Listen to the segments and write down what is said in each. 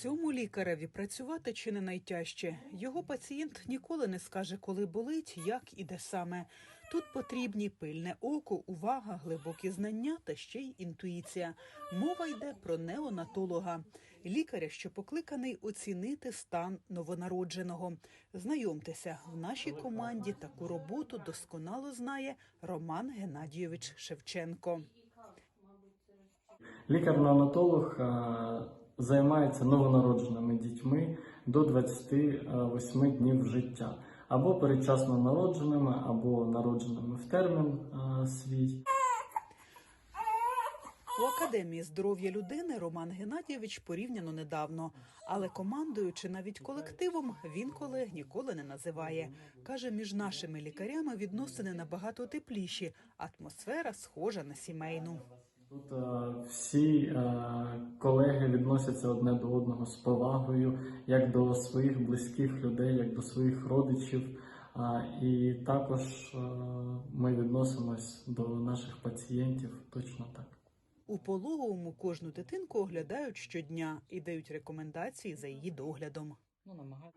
Цьому лікареві працювати чи не найтяжче. Його пацієнт ніколи не скаже, коли болить, як і де саме. Тут потрібні пильне око, увага, глибокі знання та ще й інтуїція. Мова йде про неонатолога, лікаря, що покликаний оцінити стан новонародженого. Знайомтеся, в нашій команді таку роботу досконало знає Роман Геннадійович Шевченко. Лікар-неонатолог е, займається новонародженими дітьми до 28 днів життя, або передчасно народженими, або народженими в термін е, свій. У академії здоров'я людини Роман Геннадійович порівняно недавно, але командуючи навіть колективом, він колег ніколи не називає. каже, між нашими лікарями відносини набагато тепліші, атмосфера схожа на сімейну. Тут е, всі е, колеги відносяться одне до одного з повагою, як до своїх близьких людей, як до своїх родичів. А, І також е, ми відносимось до наших пацієнтів точно так. У пологовому кожну дитинку оглядають щодня і дають рекомендації за її доглядом.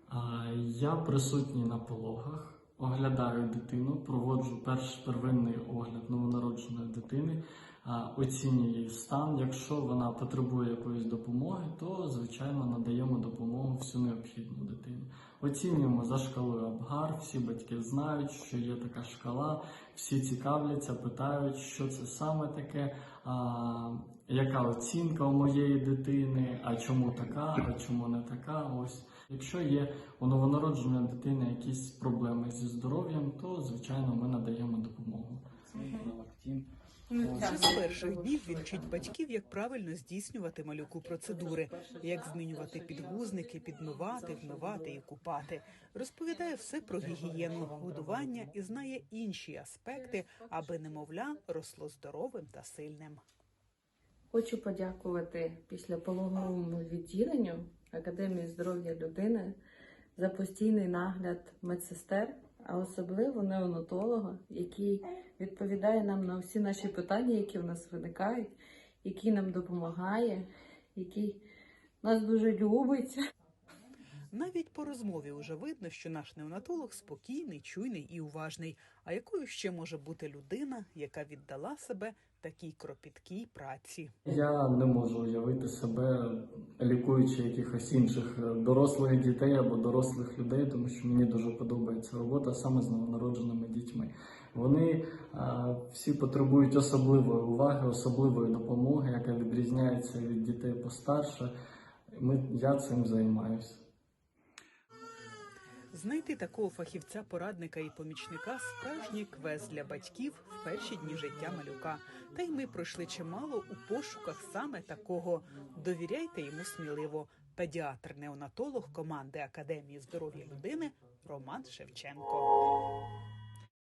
А, Я присутній на пологах, оглядаю дитину, проводжу перш первинний огляд новонародженої дитини, оцінюю її стан. Якщо вона потребує якоїсь допомоги, то звичайно надаємо допомогу всю необхідну дитині. Оцінюємо за шкалою Абгар. Всі батьки знають, що є така шкала. Всі цікавляться, питають, що це саме таке, а, яка оцінка у моєї дитини, а чому така, а чому не така. Ось. Якщо є у новонародженої дитини якісь проблеми зі здоров'ям, то звичайно ми надаємо допомогу. Вже з перших днів він вчить батьків, як правильно здійснювати малюку процедури, як змінювати підгузники, підмивати, вмивати і купати. Розповідає все про гігієну, годування і знає інші аспекти, аби немовля росло здоровим та сильним. Хочу подякувати післяпологовому відділенню Академії здоров'я людини за постійний нагляд медсестер, а особливо неонатолога, який відповідає нам на всі наші питання, які в нас виникають, який нам допомагає, який нас дуже любить. Навіть по розмові уже видно, що наш неонатолог спокійний, чуйний і уважний. А якою ще може бути людина, яка віддала себе такій кропіткій праці? Я не можу уявити себе лікуючи якихось інших е, дорослих дітей або дорослих людей, тому що мені дуже подобається робота саме з новонародженими дітьми. Вони е, всі потребують особливої уваги, особливої допомоги, яка відрізняється від дітей постарше. Ми, я цим займаюся. Знайти такого фахівця, порадника і помічника справжній квест для батьків в перші дні життя малюка. Та й ми пройшли чимало у пошуках саме такого. Довіряйте йому сміливо. Педіатр-неонатолог команди Академії здоров'я людини Роман Шевченко.